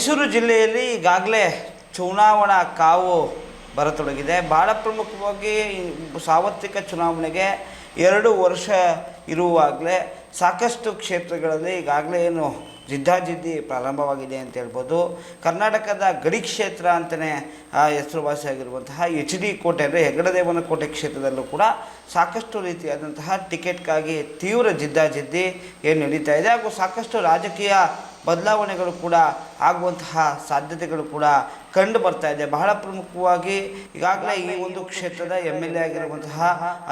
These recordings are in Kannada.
ಮೈಸೂರು ಜಿಲ್ಲೆಯಲ್ಲಿ ಈಗಾಗಲೇ ಚುನಾವಣಾ ಕಾವು ಬರತೊಡಗಿದೆ. ಭಾಳ ಪ್ರಮುಖವಾಗಿ ಸಾರ್ವತ್ರಿಕ ಚುನಾವಣೆಗೆ ಎರಡು ವರ್ಷ ಇರುವಾಗಲೇ ಸಾಕಷ್ಟು ಕ್ಷೇತ್ರಗಳಲ್ಲಿ ಈಗಾಗಲೇ ಏನು ಜಿದ್ದಾಜಿದ್ದಿ ಪ್ರಾರಂಭವಾಗಿದೆ ಅಂತ ಹೇಳ್ಬೋದು. ಕರ್ನಾಟಕದ ಗಡಿ ಕ್ಷೇತ್ರ ಅಂತಲೇ ಹೆಸರುವಾಸಿಯಾಗಿರುವಂತಹ ಎಚ್ ಡಿ ಕೋಟೆ ಅಂದರೆ ಹೆಗ್ಗಡದೇವನ ಕೋಟೆ ಕ್ಷೇತ್ರದಲ್ಲೂ ಕೂಡ ಸಾಕಷ್ಟು ರೀತಿಯಾದಂತಹ ಟಿಕೆಟ್ಗಾಗಿ ತೀವ್ರ ಜಿದ್ದಾಜಿದ್ದಿ ಏನು ನಡೀತಾ ಇದೆ ಹಾಗೂ ಸಾಕಷ್ಟು ರಾಜಕೀಯ ಬದಲಾವಣೆಗಳು ಕೂಡ ಆಗುವಂತಹ ಸಾಧ್ಯತೆಗಳು ಕೂಡ ಕಂಡು ಬರ್ತಾ ಇದೆ. ಬಹಳ ಪ್ರಮುಖವಾಗಿ ಈಗಾಗಲೇ ಈ ಒಂದು ಕ್ಷೇತ್ರದ ಎಂ ಎಲ್ ಎ ಆಗಿರುವಂತಹ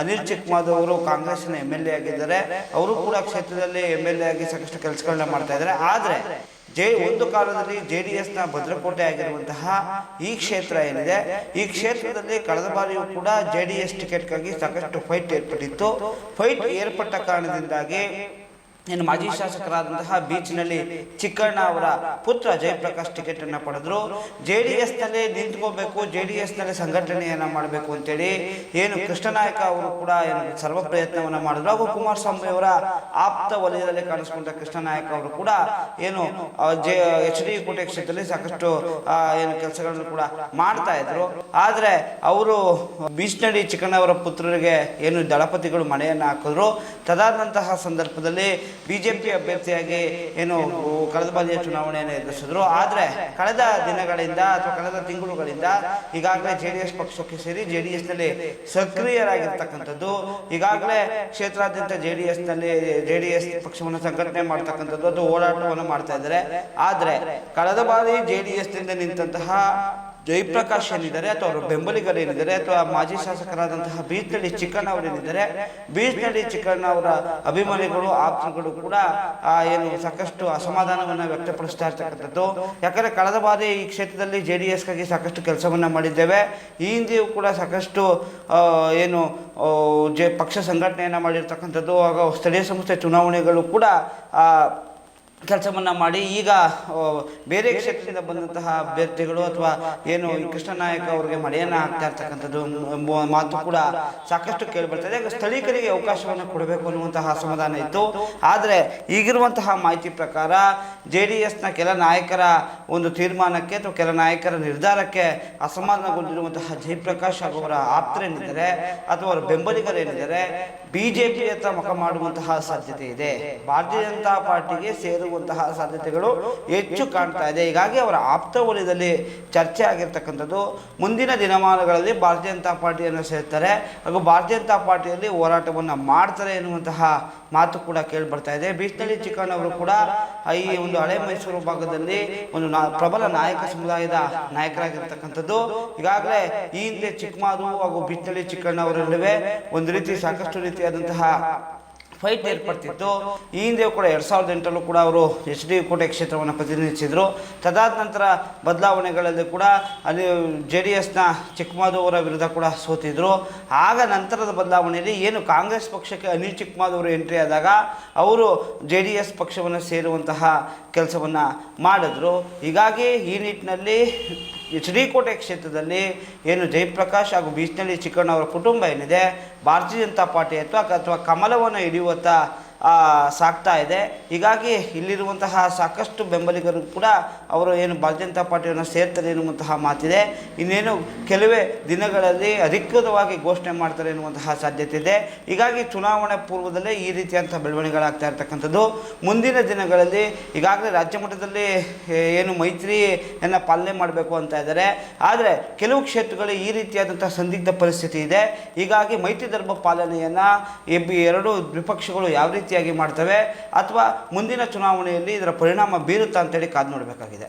ಅನಿಲ್ ಚಿಕ್ಮಾದ್ ಅವರು ಕಾಂಗ್ರೆಸ್ನ ಎಂ ಎಲ್ ಎ ಆಗಿದ್ದಾರೆ. ಅವರು ಕೂಡ ಕ್ಷೇತ್ರದಲ್ಲಿ ಎಂ ಎಲ್ ಎ ಆಗಿ ಸಾಕಷ್ಟು ಕೆಲಸಗಳನ್ನ ಮಾಡ್ತಾ ಇದ್ದಾರೆ. ಆದರೆ ಜೆ ಒಂದು ಕಾಲದಲ್ಲಿ ಜೆ ಡಿ ಎಸ್ನ ಭದ್ರಕೋಟೆ ಆಗಿರುವಂತಹ ಈ ಕ್ಷೇತ್ರ ಏನಿದೆ? ಈ ಕ್ಷೇತ್ರದಲ್ಲಿ ಕಳೆದ ಬಾರಿಯೂ ಕೂಡ ಜೆ ಡಿ ಎಸ್ ಟಿಕೆಟ್ಗಾಗಿ ಸಾಕಷ್ಟು ಫೈಟ್ ಏರ್ಪಟ್ಟಿತ್ತು. ಫೈಟ್ ಏರ್ಪಟ್ಟ ಕಾರಣದಿಂದಾಗಿ ಇನ್ನು ಮಾಜಿ ಶಾಸಕರಾದಂತಹ ಬೀಚ್ನಲ್ಲಿ ಚಿಕ್ಕಣ್ಣ ಅವರ ಪುತ್ರ ಜಯಪ್ರಕಾಶ್ ಟಿಕೆಟ್ ಅನ್ನ ಪಡೆದ್ರು. ಜೆ ಡಿ ಎಸ್ನಲ್ಲಿ ನಿಂತ್ಕೋಬೇಕು ಜೆ ಡಿ ಎಸ್ನಲ್ಲಿ ಸಂಘಟನೆಯನ್ನು ಮಾಡಬೇಕು ಅಂತೇಳಿ ಏನು ಕೃಷ್ಣನಾಯಕ ಅವರು ಕೂಡ ಏನು ಸರ್ವ ಪ್ರಯತ್ನವನ್ನು ಮಾಡಿದ್ರು. ಹಾಗೂ ಕುಮಾರಸ್ವಾಮಿ ಅವರ ಆಪ್ತ ವಲಯದಲ್ಲಿ ಕಾಣಿಸ್ಕೊಂಡ ಕೃಷ್ಣನಾಯಕ ಅವರು ಕೂಡ ಏನು ಜೆ, ಎಚ್ ಡಿ ಕೋಟೆ ಕ್ಷೇತ್ರದಲ್ಲಿ ಸಾಕಷ್ಟು ಏನು ಕೆಲಸಗಳನ್ನು ಕೂಡ ಮಾಡ್ತಾ ಇದ್ರು. ಆದ್ರೆ ಅವರು ಬೀಚ್ನಡಿ ಚಿಕ್ಕಣ್ಣವರ ಪುತ್ರರಿಗೆ ಏನು ದಳಪತಿಗಳು ಮನೆಯನ್ನು ಹಾಕಿದ್ರು. ತದಾದಂತಹ ಸಂದರ್ಭದಲ್ಲಿ ಬಿಜೆಪಿ ಅಭ್ಯರ್ಥಿಯಾಗಿ ಏನು ಕಳೆದ ಬಾರಿಯ ಚುನಾವಣೆಯನ್ನು ಎದುರಿಸಿದ್ರು. ಆದರೆ ಕಳೆದ ದಿನಗಳಿಂದ ಅಥವಾ ಕಳೆದ ತಿಂಗಳುಗಳಿಂದ ಈಗಾಗಲೇ ಜೆ ಡಿ ಎಸ್ ಪಕ್ಷಕ್ಕೆ ಸೇರಿ ಜೆ ಡಿ ಎಸ್ನಲ್ಲಿ ಸಕ್ರಿಯರಾಗಿರ್ತಕ್ಕಂಥದ್ದು, ಈಗಾಗಲೇ ಕ್ಷೇತ್ರಾದ್ಯಂತ ಜೆ ಡಿ ಎಸ್ನಲ್ಲಿ, ಜೆ ಡಿ ಎಸ್ ಪಕ್ಷವನ್ನು ಸಂಘಟನೆ ಮಾಡ್ತಕ್ಕಂಥದ್ದು, ಅದು ಹೋರಾಟವನ್ನು ಮಾಡ್ತಾ ಇದ್ದಾರೆ. ಆದರೆ ಕಳೆದ ಬಾರಿ ಜೆ ಡಿ ಎಸ್ನಿಂದ ನಿಂತಹ ಜಯಪ್ರಕಾಶ್ ಏನಿದ್ದಾರೆ ಅಥವಾ ಅವರ ಬೆಂಬಲಿಗರು ಏನಿದ್ದಾರೆ ಅಥವಾ ಮಾಜಿ ಶಾಸಕರಾದಂತಹ ಬೀಚ್ನಳ್ಳಿ ಚಿಕ್ಕಣ್ಣ ಅವರು ಏನಿದ್ದಾರೆ ಬೀಚ್ನಳ್ಳಿ ಚಿಕ್ಕಣ್ಣ ಅವರ ಅಭಿಮಾನಿಗಳು ಆಪ್ತಗಳು ಕೂಡ ಆ, ಏನು ಸಾಕಷ್ಟು ಅಸಮಾಧಾನವನ್ನು ವ್ಯಕ್ತಪಡಿಸ್ತಾ ಇರ್ತಕ್ಕಂಥದ್ದು. ಯಾಕಂದ್ರೆ ಕಳೆದ ಬಾರಿ ಈ ಕ್ಷೇತ್ರದಲ್ಲಿ ಜೆ ಡಿ ಎಸ್ಗಾಗಿ ಸಾಕಷ್ಟು ಕೆಲಸವನ್ನು ಮಾಡಿದ್ದೇವೆ. ಈ ಹಿಂದೆಯೂ ಕೂಡ ಸಾಕಷ್ಟು ಏನು ಜೆ ಪಕ್ಷ ಸಂಘಟನೆಯನ್ನು ಮಾಡಿರ್ತಕ್ಕಂಥದ್ದು ಆಗ ಸ್ಥಳೀಯ ಸಂಸ್ಥೆ ಚುನಾವಣೆಗಳು ಕೂಡ ಕೆಲಸವನ್ನ ಮಾಡಿ, ಈಗ ಬೇರೆ ಕ್ಷೇತ್ರದಿಂದ ಬಂದಂತಹ ಅಭ್ಯರ್ಥಿಗಳು ಅಥವಾ ಏನು ಕೃಷ್ಣ ಕೃಷ್ಣನಾಯಕ ಅವರಿಗೆ ಮಳೆಯನ್ನ ಆಗ್ತಾ ಇರ್ತಕ್ಕಂಥದ್ದು ಮಾತು ಕೂಡ ಸಾಕಷ್ಟು ಕೇಳಿಬರ್ತದೆ ಈಗ ಸ್ಥಳೀಕರಿಗೆ ಅವಕಾಶವನ್ನು ಕೊಡಬೇಕು ಅನ್ನುವಂತಹ ಅಸಮಾಧಾನ ಇತ್ತು. ಆದರೆ ಈಗಿರುವಂತಹ ಮಾಹಿತಿ ಪ್ರಕಾರ ಜೆ ಡಿ ಎಸ್ನ ಕೆಲ ನಾಯಕರ ಒಂದು ತೀರ್ಮಾನಕ್ಕೆ ಅಥವಾ ಕೆಲ ನಾಯಕರ ನಿರ್ಧಾರಕ್ಕೆ ಅಸಮಾಧಾನಗೊಂಡಿರುವಂತಹ ಜಯಪ್ರಕಾಶ್ ಹಾಗೂ ಅವರ ಆಪ್ತರೇನಿದ್ದಾರೆ ಅಥವಾ ಅವರ ಬೆಂಬಲಿಗರೇನಿದ್ದಾರೆ ಬಿಜೆಪಿ ಹತ್ರ ಮುಖ ಮಾಡುವಂತಹ ಸಾಧ್ಯತೆ ಇದೆ. ಭಾರತೀಯ ಜನತಾ ಪಾರ್ಟಿಗೆ ಸೇರುವಂತಹ ಸಾಧ್ಯತೆಗಳು ಹೆಚ್ಚು ಕಾಣ್ತಾ ಇದೆ. ಹೀಗಾಗಿ ಅವರ ಆಪ್ತ ವಲಯದಲ್ಲಿ ಚರ್ಚೆ ಆಗಿರ್ತಕ್ಕಂಥದ್ದು. ಮುಂದಿನ ದಿನಮಾನಗಳಲ್ಲಿ ಭಾರತೀಯ ಜನತಾ ಪಾರ್ಟಿಯನ್ನು ಸೇರ್ತಾರೆ ಹಾಗೂ ಭಾರತೀಯ ಜನತಾ ಪಾರ್ಟಿಯಲ್ಲಿ ಹೋರಾಟವನ್ನು ಮಾಡ್ತಾರೆ ಎನ್ನುವಂತಹ ಮಾತು ಕೂಡ ಕೇಳಿಬರ್ತಾ ಇದೆ. ಬೀಚ್ನಳ್ಳಿ ಚಿಕ್ಕಣ್ಣ ಅವರು ಕೂಡ ಈ ಒಂದು ಹಳೆ ಮೈಸೂರು ಭಾಗದಲ್ಲಿ ಒಂದು ಪ್ರಬಲ ನಾಯಕ ಸಮುದಾಯದ ನಾಯಕರಾಗಿರ್ತಕ್ಕಂಥದ್ದು. ಈಗಾಗಲೇ ಈ ಹಿಂದೆ ಚಿಕ್ಕಮಾದು ಹಾಗೂ ಬೀಚ್ನಳ್ಳಿ ಚಿಕ್ಕಣ್ಣ ಅವರ ಒಂದು ರೀತಿ ಸಾಕಷ್ಟು ರೀತಿಯಾದಂತಹ ಫೈಟ್ ಏರ್ಪಡ್ತಿತ್ತು. ಈ ಹಿಂದೆ ಕೂಡ ಎರಡು ಸಾವಿರದ ಎಂಟರಲ್ಲೂ ಕೂಡ ಅವರು ಎಚ್ ಡಿ ಕೋಟೆ ಕ್ಷೇತ್ರವನ್ನು ಪ್ರತಿನಿಧಿಸಿದರು. ತದಾದ ನಂತರ ಬದಲಾವಣೆಗಳಲ್ಲಿ ಕೂಡ ಅಲ್ಲಿ ಜೆ ಡಿ ಎಸ್ನ ಚಿಕ್ಕಮಾದು ಅವರ ವಿರುದ್ಧ ಕೂಡ ಸೋತಿದ್ರು. ಆಗ ನಂತರದ ಬದಲಾವಣೆಯಲ್ಲಿ ಏನು ಕಾಂಗ್ರೆಸ್ ಪಕ್ಷಕ್ಕೆ ಅನಿಲ್ ಚಿಕ್ಕಮಾದು ಅವರು ಎಂಟ್ರಿ ಆದಾಗ ಅವರು ಜೆ ಡಿ ಎಸ್ ಪಕ್ಷವನ್ನು ಸೇರುವಂತಹ ಕೆಲಸವನ್ನು ಮಾಡಿದ್ರು. ಹೀಗಾಗಿ ಈ ನಿಟ್ಟಿನಲ್ಲಿ ಎಚ್ ಡಿ ಕೋಟೆ ಕ್ಷೇತ್ರದಲ್ಲಿ ಏನು ಜಯಪ್ರಕಾಶ್ ಹಾಗೂ ಬೀಚ್ನಳ್ಳಿ ಚಿಕ್ಕಣ್ಣ ಅವರ ಕುಟುಂಬ ಏನಿದೆ, ಭಾರತೀಯ ಜನತಾ ಪಾರ್ಟಿ ಅಥವಾ ಅಥವಾ ಕಮಲವನ್ನು ಹಿಡಿಯುವತ್ತ ಆ, ಸಾಗ್ತಾ ಇದೆ. ಹೀಗಾಗಿ ಇಲ್ಲಿರುವಂತಹ ಸಾಕಷ್ಟು ಬೆಂಬಲಿಗರು ಕೂಡ ಅವರು ಏನು ಭಾರತೀಯ ಜನತಾ ಪಾರ್ಟಿಯನ್ನು ಸೇರ್ತಾರೆ ಎನ್ನುವಂತಹ ಮಾತಿದೆ. ಇನ್ನೇನು ಕೆಲವೇ ದಿನಗಳಲ್ಲಿ ಅಧಿಕೃತವಾಗಿ ಘೋಷಣೆ ಮಾಡ್ತಾರೆ ಎನ್ನುವಂತಹ ಸಾಧ್ಯತೆ ಇದೆ. ಹೀಗಾಗಿ ಚುನಾವಣೆ ಪೂರ್ವದಲ್ಲೇ ಈ ರೀತಿಯಂಥ ಬೆಳವಣಿಗೆಗಳಾಗ್ತಾ ಇರ್ತಕ್ಕಂಥದ್ದು. ಮುಂದಿನ ದಿನಗಳಲ್ಲಿ ಈಗಾಗಲೇ ರಾಜ್ಯ ಮಟ್ಟದಲ್ಲಿ ಏನು ಮೈತ್ರಿಯನ್ನು ಪಾಲನೆ ಮಾಡಬೇಕು ಅಂತ ಇದ್ದಾರೆ. ಆದರೆ ಕೆಲವು ಕ್ಷೇತ್ರಗಳು ಈ ರೀತಿಯಾದಂಥ ಸಂದಿಗ್ಧ ಪರಿಸ್ಥಿತಿ ಇದೆ. ಹೀಗಾಗಿ ಮೈತ್ರಿ ಧರ್ಮ ಪಾಲನೆಯನ್ನು ಎರಡು ವಿಪಕ್ಷಗಳು ಯಾವ ರೀತಿಯಾಗಿ ಮಾಡ್ತವೆ ಅಥವಾ ಮುಂದಿನ ಚುನಾವಣೆಯಲ್ಲಿ ಇದರ ಪರಿಣಾಮ ಬೀರುತ್ತಾ ಅಂತೇಳಿ ಕಾದು ನೋಡಬೇಕಾಗಿದೆ.